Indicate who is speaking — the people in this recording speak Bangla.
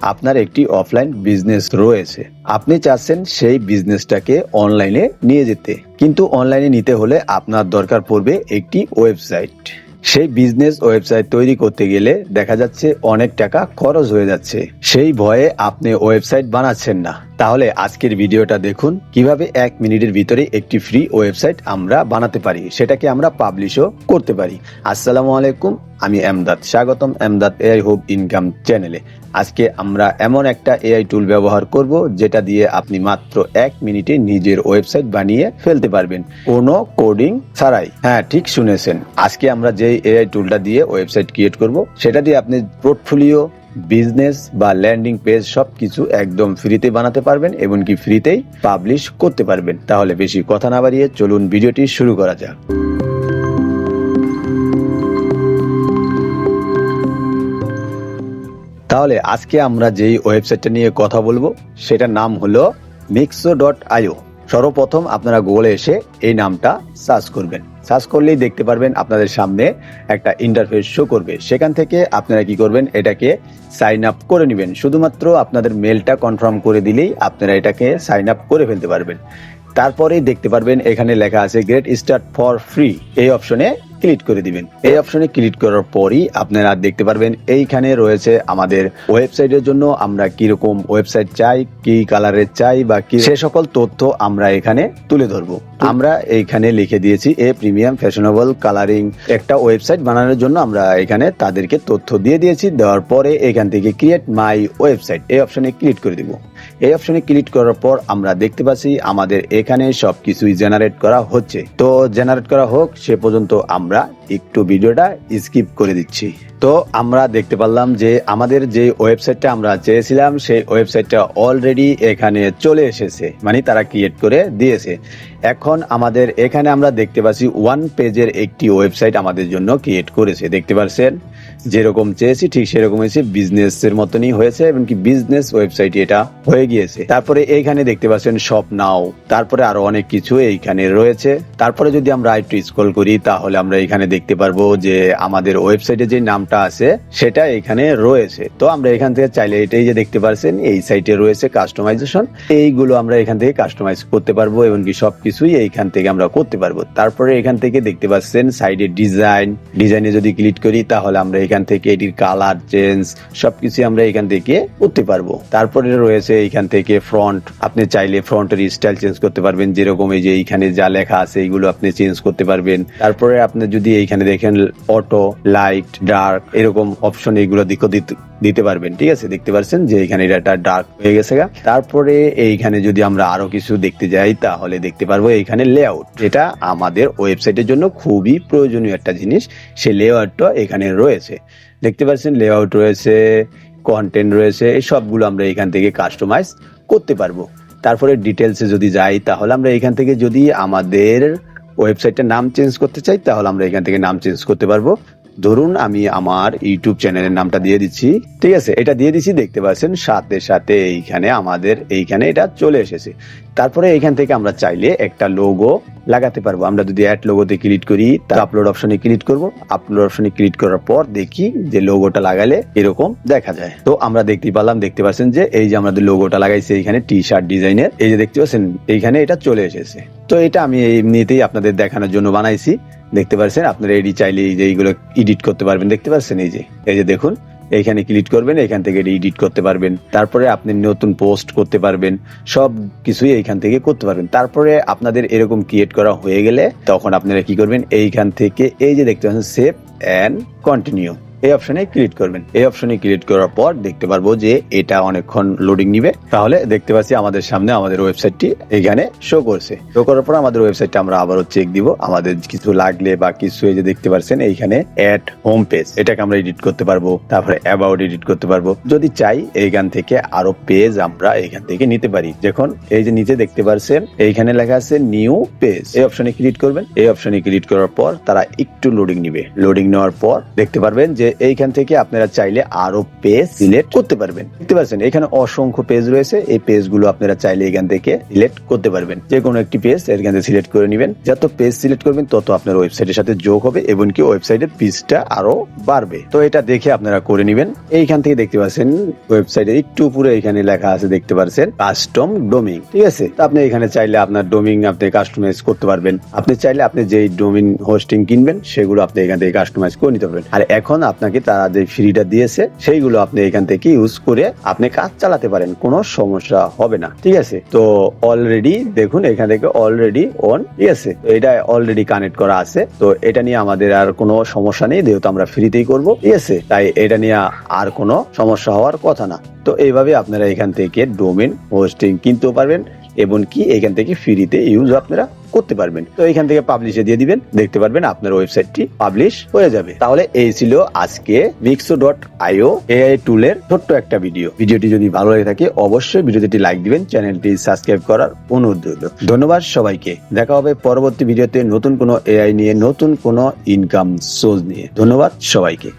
Speaker 1: আপনার একটি অফলাইন বিজনেস রয়েছে। আপনি চাচ্ছেন সেই বিজনেসটাকে অনলাইনে নিয়ে যেতে। কিন্তু অনলাইনে নিতে হলে আপনার দরকার পড়বে একটি ওয়েবসাইট সেই বিজনেস ওয়েবসাইট তৈরি করতে গেলে দেখা যাচ্ছে অনেক টাকা খরচ হয়ে যাচ্ছে। সেই ভয়ে আপনি ওয়েবসাইট বানাচ্ছেন না। তাহলে আজকের ভিডিওটা দেখুন, কীভাবে এক মিনিটের ভিতরে একটি ফ্রি ওয়েবসাইট আমরা বানাতে পারি। সেটাকে আমরা পাবলিশও করতে পারি। আসসালামু আলাইকুম আমি এমদাদ স্বাগতম এমদাদ এআই হোপ ইনকাম চ্যানেলে আজকে আমরা এমন একটা এআই টুল ব্যবহার করব, যেটা দিয়ে আপনি মাত্র এক মিনিটে নিজের ওয়েবসাইট বানিয়ে ফেলতে পারবেন। কোনো কোডিং ছাড়াই। হ্যাঁ ঠিক শুনেছেন। আজকে আমরা যে এআই টুলটা দিয়ে ওয়েবসাইট ক্রিয়েট করব, সেটা দিয়ে আপনি পোর্টফোলিও বিজনেস বা ল্যান্ডিং পেজ সবকিছু একদম ফ্রিতে বানাতে পারবেন, এমনকি ফ্রিতেই পাবলিশ করতে পারবেন। তাহলে বেশি কথা না বাড়িয়ে চলুন ভিডিওটি শুরু করা যাক। তাহলে আজকে আমরা যেই ওয়েবসাইটটা নিয়ে কথা বলব, সেটার নাম হলো মিক্সো ডট আইও সর্বপ্রথম আপনারা গুগলে এসে এই নামটা সার্চ করবেন। সার্চ করলেই দেখতে পারবেন আপনাদের সামনে একটা ইন্টারফেস শো করবে। সেখান থেকে আপনারা কি করবেন, এটাকে সাইন আপ করে নেবেন। শুধুমাত্র আপনাদের মেলটা কনফার্ম করে দিলেই আপনারা এটাকে সাইন আপ করে ফেলতে পারবেন। তারপরেই দেখতে পারবেন এখানে লেখা আছে গ্রেট স্টার্ট ফর ফ্রি এই অপশনে ক্লিক করে দিবেন। এই অপশনে ক্লিক করার পরই আপনারা দেখতে পারবেন এইখানে রয়েছে আমাদের ওয়েবসাইটের জন্য আমরা কীরকম ওয়েবসাইট চাই, কি কালারের চাই বা কি সে সকল তথ্য আমরা এখানে তুলে ধরবো। আমরা এইখানে লিখে দিয়েছি এ প্রিমিয়াম ফ্যাশনেবল কালারিং একটা ওয়েবসাইট বানানোর জন্য আমরা এখানে তাদেরকে তথ্য দিয়ে দিয়েছি, দেওয়ার পরে এখান থেকে ক্রিয়েট মাই ওয়েবসাইট এই অপশনে ক্লিক করে দিব। এই অপশনে ক্লিক করার পর আমরা দেখতে পাচ্ছি আমাদের এখানে সবকিছুই জেনারেট করা হচ্ছে। তো জেনারেট করা হোক, সে পর্যন্ত আমরা একটু ভিডিওটা স্কিপ করে দিচ্ছি। তো আমরা দেখতে পারলাম যে আমাদের যে ওয়েবসাইটটা আমরা চেয়েছিলাম, সেই ওয়েবসাইটটা অলরেডি এখানে চলে এসেছে মানে তারা ক্রিয়েট করে দিয়েছে। এখন আমাদের এখানে আমরা দেখতে পাচ্ছি ওয়ান পেজের একটি ওয়েবসাইট আমাদের জন্য ক্রিয়েট করেছে, দেখতে পাচ্ছেন যেরকম চেয়েছি, ঠিক সেরকম হয়েছে বিজনেস এর মতনই হয়েছে, এমনকি বিজনেস ওয়েবসাইট এটা হয়ে গিয়েছে। তারপরে এইখানে দেখতে পাচ্ছেন সব নাও তারপরে আরও অনেক কিছু এইখানে রয়েছে। তারপরে যদি আমরা একটু স্ক্রল করি, তাহলে আমরা এখানে দেখতে পারব যে আমাদের ওয়েবসাইটে যে নামটা আছে, সেটা এখানে রয়েছে। তো আমরা এখান থেকে চাইলে এটাই যে দেখতে পাচ্ছেন, এই সাইটে রয়েছে কাস্টমাইজেশন এইগুলো আমরা এখান থেকে কাস্টমাইজ করতে পারব, এমনকি সবকিছুই এইখান থেকে আমরা করতে পারব। তারপরে এখান থেকে দেখতে পাচ্ছেন সাইডে ডিজাইন ডিজাইনে যদি ক্লিক করি, তাহলে আমরা এখান থেকে এটির কালার চেঞ্জ সবকিছু আমরা এখান থেকে করতে পারব। তারপরে রয়েছে এখান থেকে ফ্রন্ট আপনি চাইলে ফ্রন্টের স্টাইল চেঞ্জ করতে পারবেন। যেরকম এই যে এইখানে যা লেখা আছে, এইগুলো আপনি চেঞ্জ করতে পারবেন। তারপরে আপনি যদি এইখানে দেখেন অটো লাইট ডার্ক এরকম অপশন এইগুলো দিকও দিতে- পারবেন, ঠিক আছে? দেখতে পাচ্ছেন যে এখানে এটা ডার্ক হয়ে গেছে। তারপরে এইখানে যদি আমরা আরও কিছু দেখতে যাই, তাহলে দেখতে পারব এইখানে লেআউট যেটা আমাদের ওয়েবসাইটের জন্য খুবই প্রয়োজনীয় একটা জিনিস সেই লেআউটটা এখানে রয়েছে। দেখতে পাচ্ছেন লেআউট রয়েছে কন্টেন্ট রয়েছে, এই সবগুলো আমরা এখান থেকে কাস্টমাইজ করতে পারব। তারপরে ডিটেলসে যদি যাই, তাহলে আমরা এখান থেকে যদি আমাদের ওয়েবসাইটের নাম চেঞ্জ করতে চাই, তাহলে আমরা এখান থেকে নাম চেঞ্জ করতে পারব। ধরুন আমি আমার ইউটিউব চ্যানেলের নামটা দিয়ে দিচ্ছি, ঠিক আছে? এটা দিয়ে দিচ্ছি, দেখতে পাচ্ছেন, সাথে সাথে এইখানে আমাদের, এইখানে এটা চলে এসেছে। তারপরে এইখান থেকে আমরা চাইলে একটা লোগো লাগাতে পারব। আমরা যদি অ্যাড লোগোতে ক্লিক করি, তার আপলোড অপশনে ক্লিক করব। আপলোড অপশনে ক্লিক করার পর দেখি যে লোগোটা লাগালে এরকম দেখা যায়। তো আমরা দেখতে পেলাম দেখতে পাচ্ছেন যে এই যে আমাদের লোগোটা লাগাইছে এইখানে টি শার্ট ডিজাইনের এই যে দেখতে পাচ্ছেন, এইখানে এটা চলে এসেছে। তো এটা আমি এমনিতেই আপনাদের দেখানোর জন্য বানাইছি। দেখতে পাচ্ছেন আপনারা এডি চাইলে এই যে এইগুলো এডিট করতে পারবেন। দেখতে পাচ্ছেন এই যে? এই যে দেখুন এখানে ক্লিক করবেন এখান থেকে এডিট করতে পারবেন। তারপরে আপনি নতুন পোস্ট করতে পারবেন। সব কিছুই এইখান থেকে করতে পারবেন। তারপরে আপনাদের এরকম ক্রিয়েট করা হয়ে গেলে তখন আপনারা কি করবেন? এইখান থেকে এই যে দেখতে পাচ্ছেন সেভ অ্যান্ড কন্টিনিউ এই অপশনে ক্লিক করবেন। এই অপশনে ক্লিক করার পর দেখতে পারব যে এটা অনেকক্ষণ লোডিং নিবে। তাহলে দেখতে পাচ্ছি আমাদের সামনে আমাদের ওয়েবসাইটটি এখানে শো করছে। শো করার পর আমাদের ওয়েবসাইটটা আমরা আবারও চেক দিব। আমাদের কিছু লাগলে বা কিছু এই যে দেখতে পাচ্ছেন, এইখানে অ্যাড হোম পেজ এটাকে আমরা এডিট করতে পারব। তারপরে অ্যাবাউট এডিট করতে পারব। যদি চাই, এইখান থেকে আরও পেজ আমরা এইখান থেকে নিতে পারি। যখন এই যে নিচে দেখতে পাচ্ছেন, এইখানে লেখা আছে নিউ পেজ এই অপশনে ক্লিক করবেন। এই অপশনে ক্লিক করার পর তারা একটু লোডিং নিবে। লোডিং নেওয়ার পর দেখতে পারবেন যে এইখান থেকে আপনারা চাইলে আরও পেজ সিলেক্ট করতে পারবেন। দেখতে পাচ্ছেন, এখানে অসংখ্য পেজ রয়েছে। এই পেজগুলো আপনারা চাইলে এখান থেকে সিলেক্ট করতে পারবেন। যে কোনো একটি পেজ এখান থেকে সিলেক্ট করে নেবেন। যত পেজ সিলেক্ট করবেন, তত আপনার ওয়েবসাইটের সাথে যোগ হবে এবং কি ওয়েবসাইটের পিচটা আরও বাড়বে। তো এটা দেখে আপনারা করে নেবেন। এইখান থেকে দেখতে পাচ্ছেন ওয়েবসাইটের একটু উপরে এখানে লেখা আছে, দেখতে পাচ্ছেন কাস্টম ডোমিং ঠিক আছে? আপনি এখানে চাইলে আপনার ডোমিং আপনি কাস্টমাইজ করতে পারবেন। আপনি চাইলে আপনি যেই ডোমিন হোস্টিং কিনবেন, সেগুলো আপনি এখান থেকে কাস্টমাইজ করে নিতে পারবেন। আর এখন আপনাকে তারা যে ফ্রিটা দিয়েছে, সেইগুলো আপনি এখান থেকে ইউজ করে আপনি কাজ চালাতে পারেন, কোনো সমস্যা হবে না, ঠিক আছে? তো অলরেডি দেখুন, এখান থেকে অলরেডি অন ঠিক আছে? এটা অলরেডি কানেক্ট করা আছে, তো এটা নিয়ে আমাদের আর কোনো সমস্যা নেই, যেহেতু আমরা ফ্রিতেই করব, ঠিক আছে? তাই এটা নিয়ে আর কোনো সমস্যা হওয়ার কথা না। তো এইভাবে আপনারা এখান থেকে ডোমেন হোস্টিং কিনতেও পারবেন, এবং কি এখান থেকে ফ্রিতে ইউজ আপনারা করতে পারবেন। তো এখান থেকে পাবলিশে দিয়ে দিবেন। দেখতে পারবেন আপনার ওয়েবসাইটটি পাবলিশ হয়ে যাবে। তাহলে এই ছিল আজকে মিক্সো ডট আইও এআই টুলের ছোট্ট একটা ভিডিও ভিডিওটি যদি ভালো লাগে থাকে, অবশ্যই ভিডিওটি লাইক দিবেন, চ্যানেলটি সাবস্ক্রাইব করার অনুরোধ। রইল ধন্যবাদ সবাইকে। দেখা হবে পরবর্তী ভিডিওতে নতুন কোনো এআই নিয়ে, নতুন কোনো ইনকাম সোর্স নিয়ে। ধন্যবাদ সবাইকে।